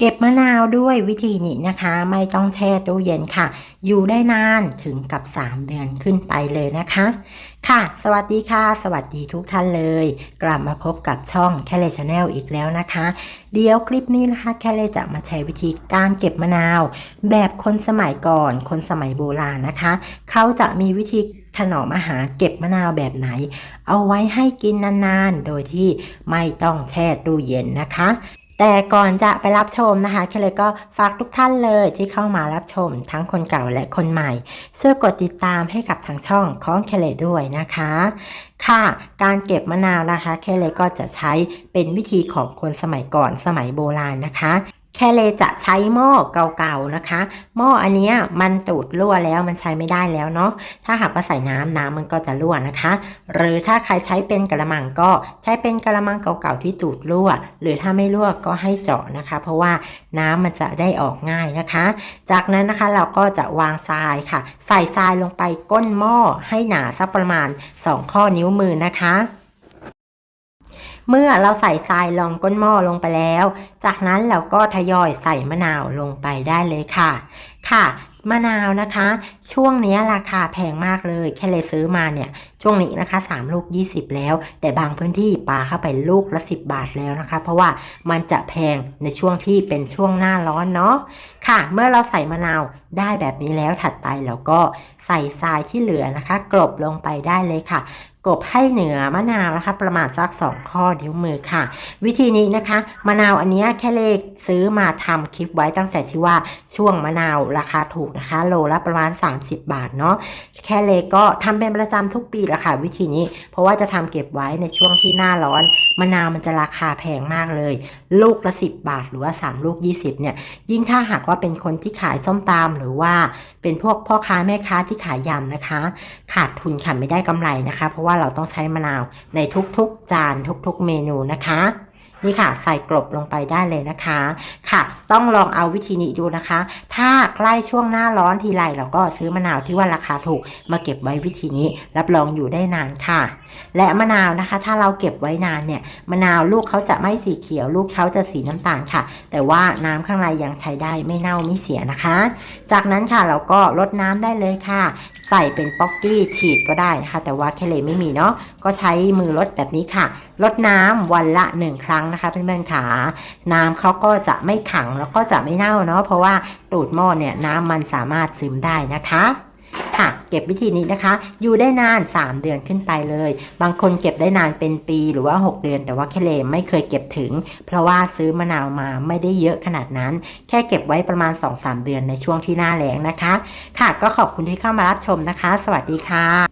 เก็บมะนาวด้วยวิธีนี้นะคะ ไม่ต้องแช่ตู้เย็นค่ะ อยู่ได้นานถึงกับ 3 เดือนขึ้นไปเลยนะคะ ค่ะ สวัสดีค่ะ สวัสดีทุกท่านเลย กลับมาพบกับช่องแคลชแนลอีกแล้วนะคะ เดี๋ยวคลิปนี้นะคะแคเลจะมาใช้วิธีการเก็บมะนาว แบบคนสมัยก่อน คนสมัยโบราณนะคะ เขาจะมีวิธีถนอมอาหารเก็บมะนาวแบบไหน เอาไว้ให้กินนานๆ โดยที่ไม่ต้องแช่ตู้เย็นนะคะ แต่ก่อนจะไปรับชมนะคะเคเลยก็ฝากทุกท่านเลยที่เข้ามารับชมทั้งคนเก่าและคนใหม่ ช่วยกดติดตามให้กับทางช่องของเคเลด้วยนะคะ ค่ะ การเก็บมะนาวนะคะ เคเลก็จะใช้เป็นวิธีของคนสมัยก่อนสมัยโบราณนะคะ แคเลจะใช้หม้อเก่าๆนะคะ หม้ออันนี้มันตูดรั่วแล้วมันใช้ไม่ได้แล้วเนาะถ้าหากว่าใส่น้ำน้ำมันก็จะรั่วนะคะ หรือถ้าใครใช้เป็นกระมังก็ใช้เป็นกระมังเก่าๆที่ตูดรั่ว หรือถ้าไม่รั่วก็ให้เจาะนะคะ เพราะว่าน้ำมันจะได้ออกง่ายนะคะ จากนั้นนะคะเราก็จะวางทรายค่ะ ใส่ทรายลงไปก้นหม้อให้หนาสักประมาณ 2 ข้อนิ้วมือนะคะ เมื่อเราใส่ทรายรองก้นหม้อลงไปแล้ว จากนั้นเราก็ทยอยใส่มะนาวลงไปได้เลยค่ะ ค่ะมะนาวนะคะ ช่วงนี้ราคาแพงมากเลย แค่เลยซื้อมาเนี่ยช่วงนี้นะคะ 3 ลูก 20 แล้ว แต่บางพื้นที่ปาเข้าไปลูกละ 10 บาทแล้วนะคะ เพราะว่ามันจะแพงในช่วงที่เป็นช่วงหน้าร้อนเนาะค่ะ เมื่อเราใส่มะนาวได้แบบนี้แล้วถัดไปเราก็ใส่ทรายที่เหลือนะคะ กลบลงไปได้เลยค่ะ กบให้เหนือมะนาวนะคะ ประมาณสัก 2 ข้อนิ้วมือค่ะ วิธีนี้นะคะมะนาวอันนี้แค่เลขซื้อมาทำคลิปไว้ตั้งแต่ที่ว่าช่วงมะนาวราคาถูกนะคะ โลละประมาณ 30 บาทเนาะแค่เลก็ทำเป็นประจำทุกปีละค่ะ วิธีนี้เพราะว่าจะทำเก็บไว้ในช่วงที่หน้าร้อนมะนาวมันจะราคาแพงมากเลย ลูกละ 10 บาทหรือว่า 3 ลูก 20เนี่ยยิ่งถ้าหากว่าเป็นคนที่ขายส้มตำหรือว่าเป็นพวกพ่อค้าแม่ค้าที่ขายยำนะคะ ขาดทุนค่ะไม่ได้กำไรนะคะ เพราะว่าเราต้องใช้มะนาวในทุกๆ จานทุกๆเมนูนะคะ นี่ค่ะใส่กลบลงไปได้เลยนะคะค่ะ ต้องลองเอาวิธีนี้ดูนะคะ ถ้าใกล้ช่วงหน้าร้อนทีไรเราก็ซื้อมะนาวที่ว่าราคาถูก มาเก็บไว้วิธีนี้รับรองอยู่ได้นานค่ะ และมะนาวนะคะ ถ้าเราเก็บไว้นานเนี่ยมะนาวลูกเขาจะไม่สีเขียว ลูกเขาจะสีน้ำตาลค่ะ แต่ว่าน้ำข้างในยังใช้ได้ไม่เน่าไม่เสียนะคะ จากนั้นค่ะเราก็ลดน้ำได้เลยค่ะ ใส่เป็นป๊อกกี้ฉีดก็ได้นะคะแต่ว่าแคเลไม่มีเนาะก็ใช้มือลดแบบนี้ค่ะลดน้ำวันละหนึ่งครั้งนะคะเพื่อนๆค่ะน้ำเขาก็จะไม่ขังแล้วก็จะไม่เน่าเนาะเพราะว่าตูดหม้อเนี่ยน้ำมันสามารถซึมได้นะคะค่ะเก็บวิธีนี้นะคะ อยู่ได้นาน 3 เดือนขึ้นไปเลย บางคนเก็บได้นานเป็นปีหรือว่า 6 เดือน แต่ว่าแคเลไม่เคยเก็บถึง เพราะว่าซื้อมะนาวมาไม่ได้เยอะขนาดนั้น แค่เก็บไว้ประมาณ 2-3 เดือนในช่วงที่หน้าแล้งนะคะ ค่ะก็ขอบคุณที่เข้ามารับชมนะคะ สวัสดีค่ะ